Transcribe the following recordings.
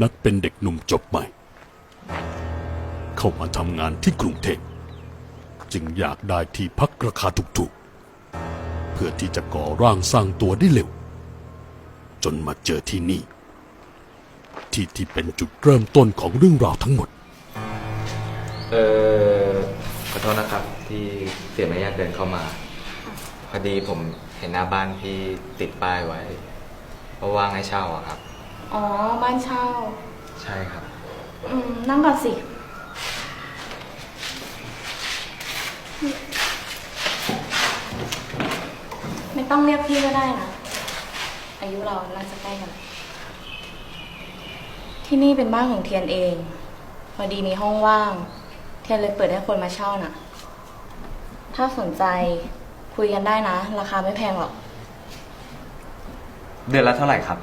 นัดเป็นเด็กหนุ่มจบใหม่ เข้ามาทำงานที่กรุงเทพจึงอยากได้ที่พักราคาถูกๆ เพื่อที่จะก่อร่างสร้างตัวได้เร็ว จนมาเจอที่นี่ ที่ที่เป็นจุดเริ่มต้นของเรื่องราวทั้งหมด เออขอโทษนะครับที่เสียมารยาทเดินเข้ามา พอดีผมเห็นหน้าบ้านพี่ติดป้ายไว้ว่าว่างให้เช่าอะครับ อ๋อ บ้านเช่า ใช่ครับ อืม นั่งก่อนสิ ไม่ต้องเรียกพี่ก็ได้นะ อายุเราน่าจะใกล้กัน ที่นี่เป็นบ้านของเทียนเอง พอดีมีห้องว่าง เทียนเลยเปิดให้คนมาเช่าน่ะ ถ้าสนใจคุยกันได้นะ ราคาไม่แพงหรอก เดือนละเท่าไหร่ครับ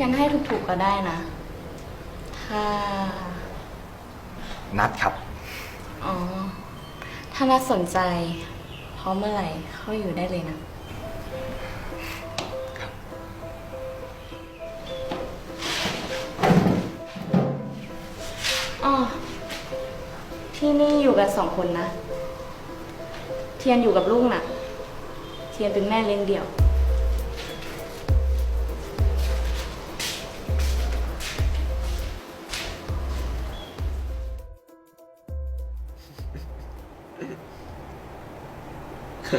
เทียนให้ถูกๆก็ได้นะ ถ้า นัดครับ อ๋อ ถ้าน่าสนใจพร้อมเมื่อไหร่เข้าอยู่ได้เลยนะ อ๋อ ที่นี่อยู่กันสองคนนะ เทียนอยู่กับลุงน่ะ เทียนเป็นแม่เลี้ยงเดี่ยว เที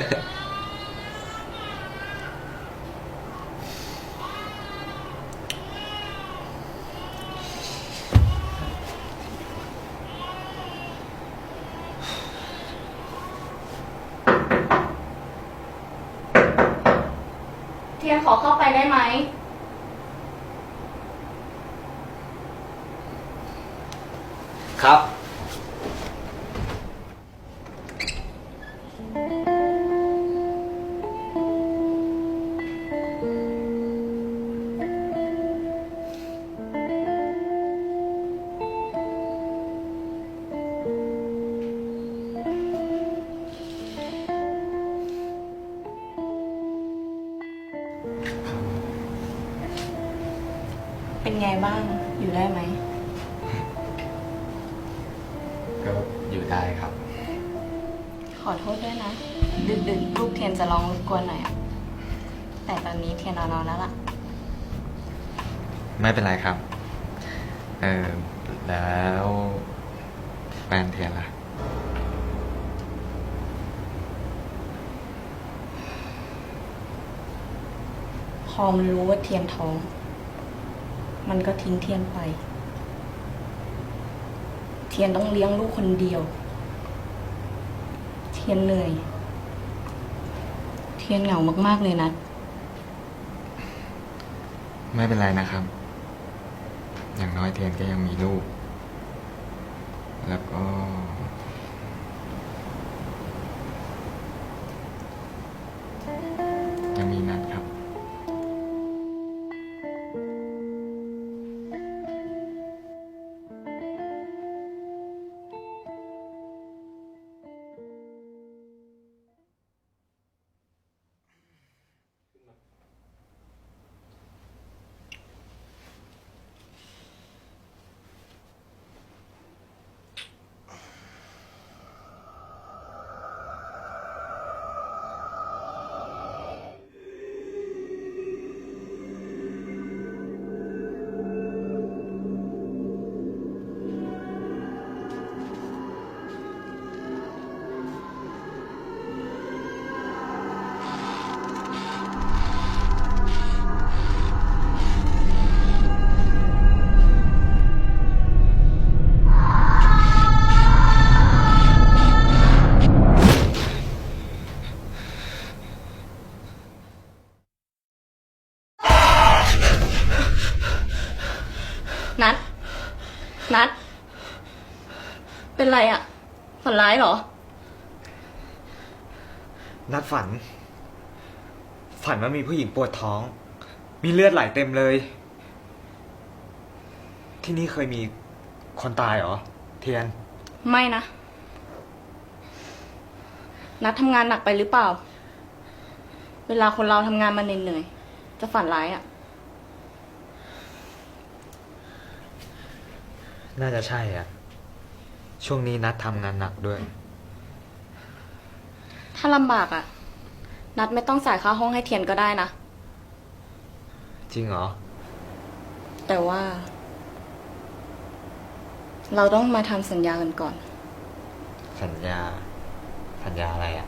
ยนขอเข้าไปได้ไหม ครับ เป็นไงบ้าง อยู่ได้ไหม ก็อยู่ได้ครับ ขอโทษด้วยนะ ดึกๆลูกเทียนจะร้องรบกวนหน่อยอะแต่ตอนนี้เทียนนอนๆแล้วล่ะ ไม่เป็นไรครับ เออแล้วแฟนเทียนล่ะ พอมันรู้ว่าเทียนท้อง มันก็ทิ้งเทียนไป เทียนต้องเลี้ยงลูกคนเดียว เทียนเหนื่อย เทียนเหงามาก ๆ เลยนะ ไม่เป็นไรนะครับ อย่างน้อยเทียนก็ยังมีลูก แล้วก็ นัด เป็นไรอะฝันร้ายเหรอ นัดฝัน ฝันว่ามีผู้หญิงปวดท้อง มีเลือดไหลเต็มเลย ที่นี่เคยมีคนตายเหรอ เทียน ไม่นะ นัดทำงานหนักไปหรือเปล่า เวลาคนเราทำงานมาเหนื่อยๆจะฝันร้ายอะ่ น่าจะใช่อะ ช่วงนี้นัดทำงานหนักด้วย ถ้าลำบากอะนัดไม่ต้องจ่ายค่าห้องให้เทียนก็ได้นะ จริงเหรอ แต่ว่า เราต้องมาทำสัญญากันก่อน สัญญา สัญญาอะไรอะ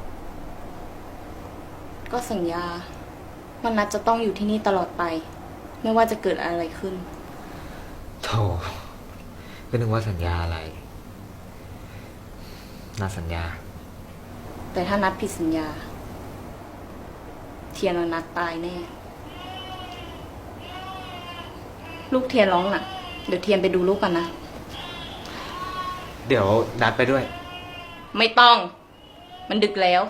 ก็สัญญาว่านัดจะต้องอยู่ที่นี่ตลอดไป ไม่ว่าจะเกิดอะไรขึ้นโธ่ ก็นึกว่าสัญญาอะไรน่าสัญญา แต่ถ้านัดผิดสัญญา เทียนกับนัดตายแน่ ลูกเทียนร้องน่ะ เดี๋ยวเทียนไปดูลูกกันนะ เดี๋ยวนัดไปด้วย ไม่ต้อง มันดึกแล้ว